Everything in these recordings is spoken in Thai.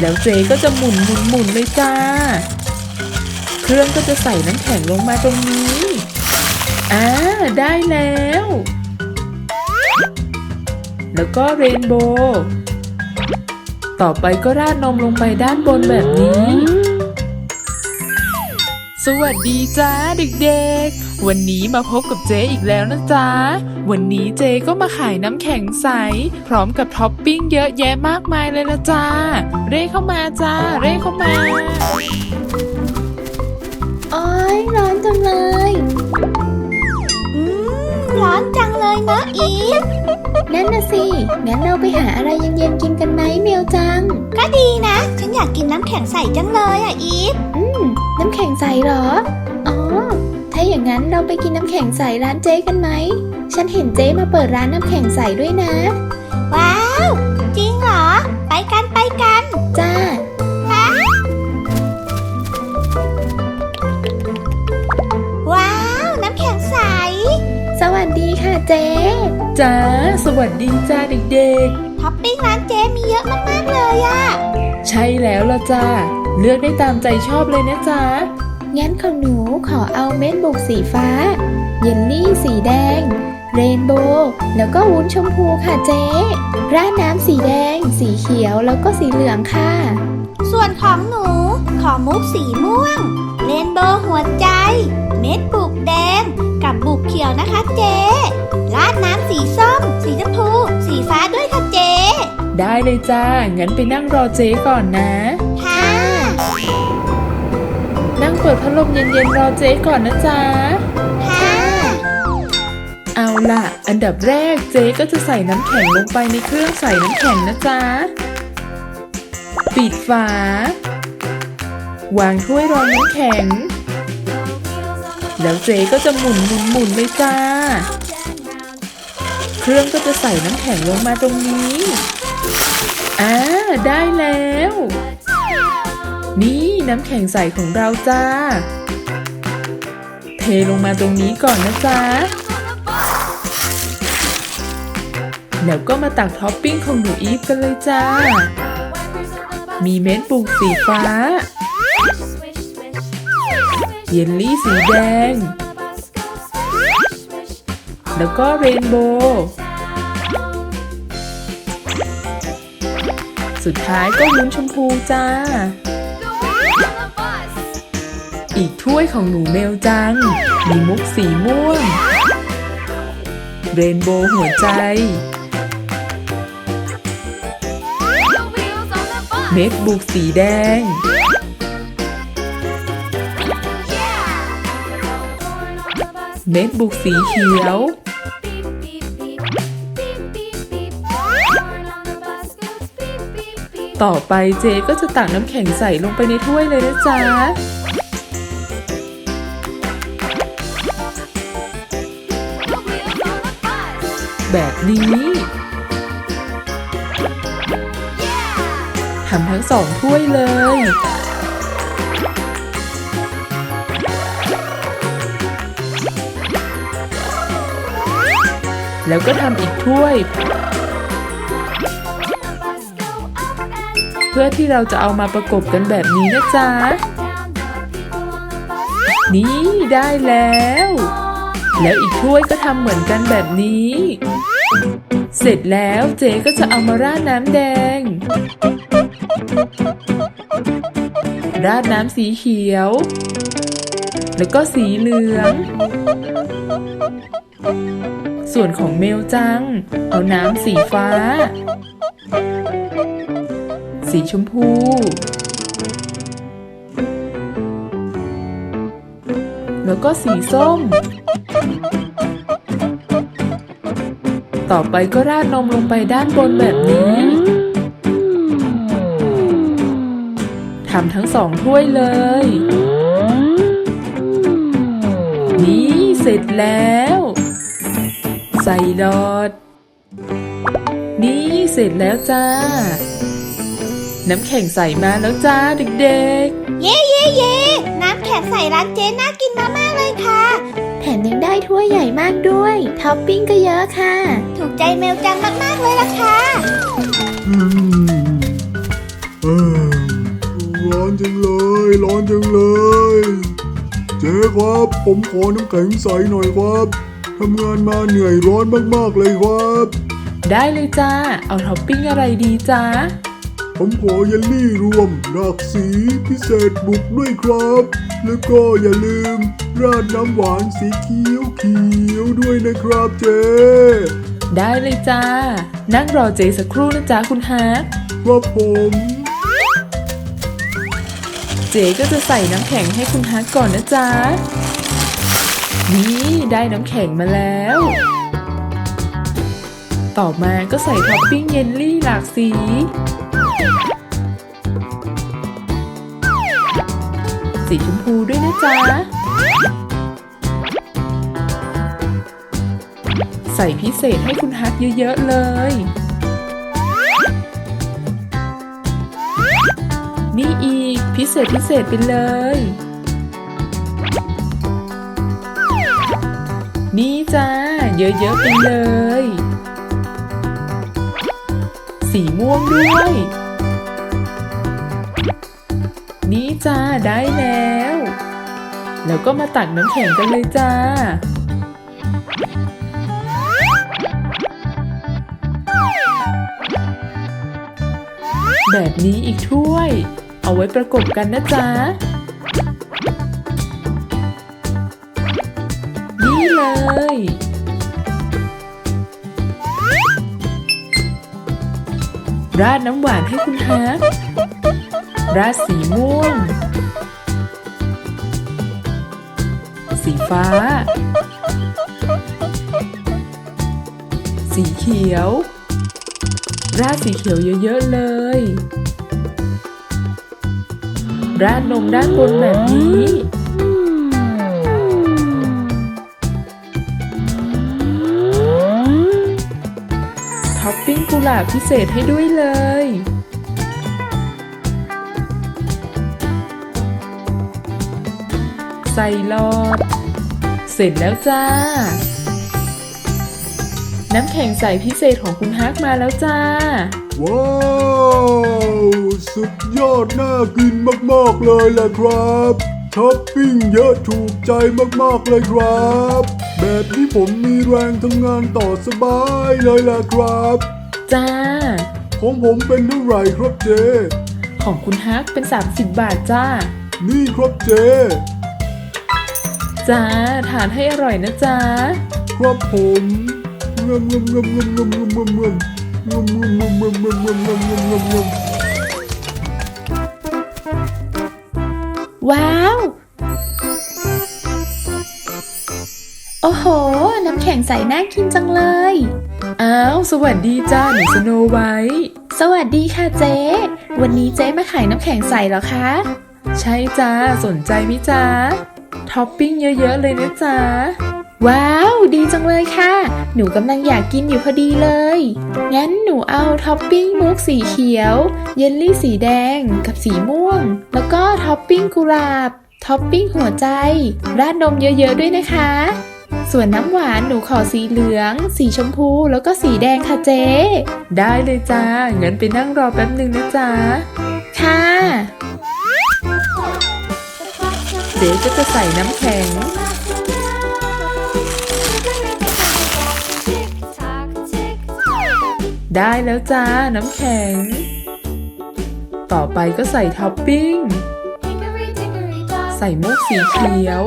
แล้วเจก็จะหมุนหมุนหมุนเลยจ้า เครื่องก็จะใส่น้ำแข็งลงมาตรงนี้อ่าได้แล้ว แล้วก็เรนโบว์ต่อไปก็ราดนมลงไปด้านบนแบบนี้ สวัสดีจ้าเด็กๆ วันนี้มาพบกับเจ๊อีกแล้วนะจ๊ะ วันนี้เจ๊ก็มาขายน้ำแข็งใส พร้อมกับท็อปปิ้งเยอะแยะมากมายเลยละจ้าเร่เข้ามาจ้าเร่เข้ามาโอ้ยร้อนจังเลย อืมร้อนจังเลยเนอะอีฟนั่นน่ะสิ งั้นเราไปหาอะไรเย็นๆกินกันไหมเมลจัง ก็ดีนะ ฉันอยากกินน้ำแข็งใสจังเลยอะอีฟอืม น้ำแข็งใสเหรอ อ๋อถ้าอย่างนั้นเราไปกินน้ำแข็งใสร้านเจ๊กันไหม ฉันเห็นเจ๊มาเปิดร้านน้ำแข็งใสด้วยนะ ว้าว จริงเหรอ ไปกันไปกัน จ้าว้าว น้ำแข็งใส สวัสดีค่ะเจ๊จ้า สวัสดีจ้าเด็กท็อปปิ้งร้านเจมีเยอะมากๆเลยอะๆใช่แล้วละจ้า เลือกได้ตามใจชอบเลยนะจ๊ะ งั้นของหนูขอเอาเม็ดบุกสีฟ้า เยลลี่สีแดง เรนโบว์แล้วก็วุ้นชมพูค่ะเจ๊ราดน้ำสีแดง สีเขียวแล้วก็สีเหลืองค่ะ ส่วนของหนู ขอมุกสีม่วง เรนโบว์หัวใจ เม็ดบุกแดง กับบุกเขียวนะคะเจราดน้ำสีส้ม สีชมพู สีฟ้าด้วยค่ะเจได้เลยจ้า งั้นไปนั่งรอเจ๊ก่อนนะค่ะ นั่งเปิดพัดลมเย็นๆรอเจ๊ก่อนนะจ๊ะค่ะเอาล่ะ อันดับแรกเจ๊ก็จะใส่น้ำแข็งลงไปในเครื่องใส่น้ำแข็งนะจ๊ะ ปิดฝา วางถ้วยรองน้ำแข็ง แล้วเจ๊ก็จะหมุนหมุนหมุนเลยจ้า เครื่องก็จะใส่น้ำแข็งลงมาตรงนี้ อ่า ได้แล้ว นี่น้ำแข็งใสของเราจ้า เทลงมาตรงนี้ก่อนนะจ๊ะ แล้วก็มาตักท็อปปิ้งของหนูอีฟกันเลยจ้า มีเม็ดบุกสีฟ้า เยลลี่สีแดง แล้วก็เรนโบว์สุดท้ายก็วุ้นชมพูจ้า อีกถ้วยของหนูเมลจัง มีมุกสีม่วง เรนโบว์หัวใจ เม็ดบุกสีแดง เม็ดบุกสีเขียว ต่อไปเจก็จะตักน้ำแข็งใส่ลงไปในถ้วยเลยนะจ๊ะ แบบนี้ ทำทั้งสองถ้วยเลย แล้วก็ทำอีกถ้วย เพื่อที่เราจะเอามาประกบกันแบบนี้นะจ๊ะ นี่ได้แล้ว แล้วอีกถ้วยก็ทำเหมือนกันแบบนี้ เสร็จแล้วเจ๊ก็จะเอามาราดน้ำแดง ราดน้ำสีเขียว แล้วก็สีเหลือง ส่วนของเมลจัง เอาน้ำสีฟ้า สีชมพูแล้วก็สีส้ม ต่อไปก็ราดนมลงไปด้านบนแบบนี้ทำทั้งสองถ้วยเลย นี่เสร็จแล้ว ใส่หลอด นี่เสร็จแล้วจ้า น้ำแข็งใส่มาแล้วจ้าเด็ก ข็งใสร้านเจน่ากินมากๆเลยค่ะ แถมยังได้ถ้วยใหญ่มากด้วย ท็อปปิ้งก็เยอะค่ะ ถูกใจเมลจังมากๆเลยล่ะค่ะ อืมเออจังเลย ร้อนจังเลย เจ๊ครับ ผมขอน้ำแข็งใสหน่อยครับทำงานมาเหนื่อยร้อนมากๆเลยครับ ได้เลยจ้า เอาท็อปปิ้งอะไรดีจ้า ผมขอเยลลี่รวมหลากสีพิเศษบุกด้วยครับ แล้วก็อย่าลืม ราดน้ำหวานสีเขียวเขียวๆด้วยนะครับเจ๊ได้เลยจ้า นั่งรอเจสักครู่นะจ๊ะคุณฮาร์ดครับผม เจก็จะใส่น้ำแข็งให้คุณฮาร์ดก่อนนะจ๊ะ นี่ได้น้ำแข็งมาแล้ว ต่อมาก็ใส่ท็อปปิ้งเยลลี่หลากสี สีชมพูด้วยนะจ๊ะ ใส่พิเศษให้คุณฮักเยอะ ๆ เลย นี่อีก พิเศษพิเศษไปเลย นี่จ้า เยอะ ๆ ไปเลย สีม่วงด้วย นี่จ้าได้แล้ว แล้วก็มาตักน้ำแข็งกันเลยจ้า แบบนี้อีกถ้วย เอาไว้ประกบกันนะจ๊ะนี่เลยราดน้ำหวานให้คุณฮาร์ ราสีม่วง สีฟ้า สีเขียว ราดสีเขียวเยอะๆเลย ราดนมด้านบนแบบนี้ ท็อปปิ้งกุหลาบพิเศษให้ด้วยเลย ส่หลอด เสร็จแล้วจ้า น้ำแข็งใสพิเศษของคุณฮักมาแล้วจ้า ว้าว สุดยอดน่ากินมาก ๆ เลยแหละครับท็อปปิ้งเยอะถูกใจมาก ๆ เลยครับ แบบนี้ผมมีแรงทำงานต่อสบายเลยแหละครับ จ้า ของผมเป็นเท่าไหร่ครับเจ๊ของคุณฮักเป็น 30 บาทจ้า นี่ครับเจ๊ จ้าทานให้อร่อยนะจ้าครับผมเงมเงมเงมเงมเงมเงมเงมเงมเงมเงมเงมเงมเงมเงมเงมเงมเงมเงมว้าว โอ้โห น้ำแข็งใสน่ากินจังเลย อ้าว สวัสดีจ้าหนูสโนไวท์สวัสดีค่ะเจ๊ วันนี้เจ๊มาขายน้ำแข็งใสเหรอคะ ใช่จ้า สนใจไหมจ้า ท็อปปิ้งเยอะๆเลยนะจ้าว้าว ดีจังเลยค่ะ หนูกำลังอยากกินอยู่พอดีเลย งั้นหนูเอาท็อปปิ้งมุกสีเขียว เยลลี่สีแดงกับสีม่วง แล้วก็ท็อปปิ้งกุหลาบ ท็อปปิ้งหัวใจ ราดนมเยอะๆด้วยนะคะ ส่วนน้ำหวานหนูขอสีเหลือง สีชมพู แล้วก็สีแดงค่ะเจ๊ ได้เลยจ้างั้นไปนั่งรอแป๊บหนึ่งนะจ้าค่ะ เจ๊ก็จะใส่น้ำแข็ง ได้แล้วจ้าน้ำแข็ง ต่อไปก็ใส่ท็อปปิ้ง ใส่มุกสีเขียว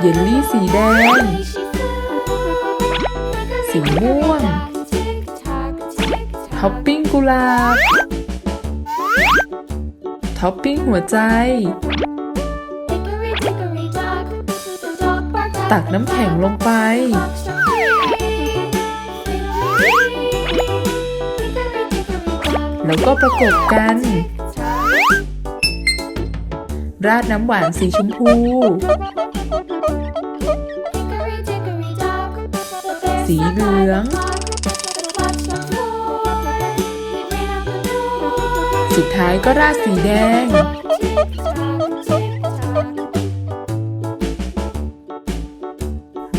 เยลลี่สีแดง สีม่วง ท็อปปิ้งกุหลาบ ท็อปปิ้งหัวใจ ตักน้ำแข็งลงไป แล้วก็ประกบกัน ราดน้ำหวานสีชมพู สีเหลือง ท้ายก็ราดสีแดง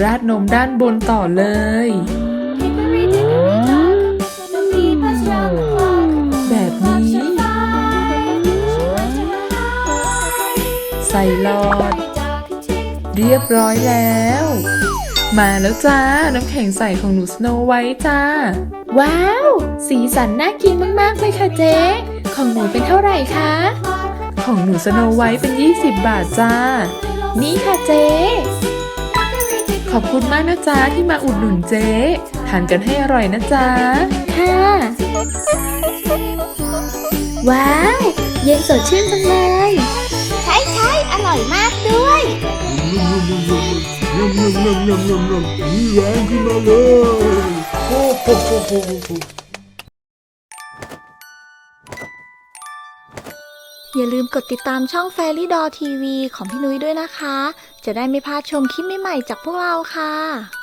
ราดนมด้านบนต่อเลย แบบนี้ ใส่หลอด เรียบร้อยแล้ว มาแล้วจ้า น้ำแข็งใสของหนูสโนไว้จ้า ว้าว สีสันน่ากินมาก ๆ เลยค่ะเจ๊ ของหนูเป็นเท่าไหร่คะ ของหนูสโนไวท์เป็น 20 บาทจ้า นี่ค่ะเจ๊ขอบคุณมากนะจ๊ะที่มาอุดหนุนเจ๊ทานกันให้อร่อยนะจ๊ะค่ะ ว้าว เย็นสดชื่นจังเลย ใช่ใช่อร่อยมากด้วย ยำยำยำยำยำยำมีแรงขึ้นมาเลยโอ้โห อย่าลืมกดติดตามช่อง Fairy Doll TV ของพี่นุ้ยด้วยนะคะ จะได้ไม่พลาดชมคลิปใหม่ๆจากพวกเราค่ะ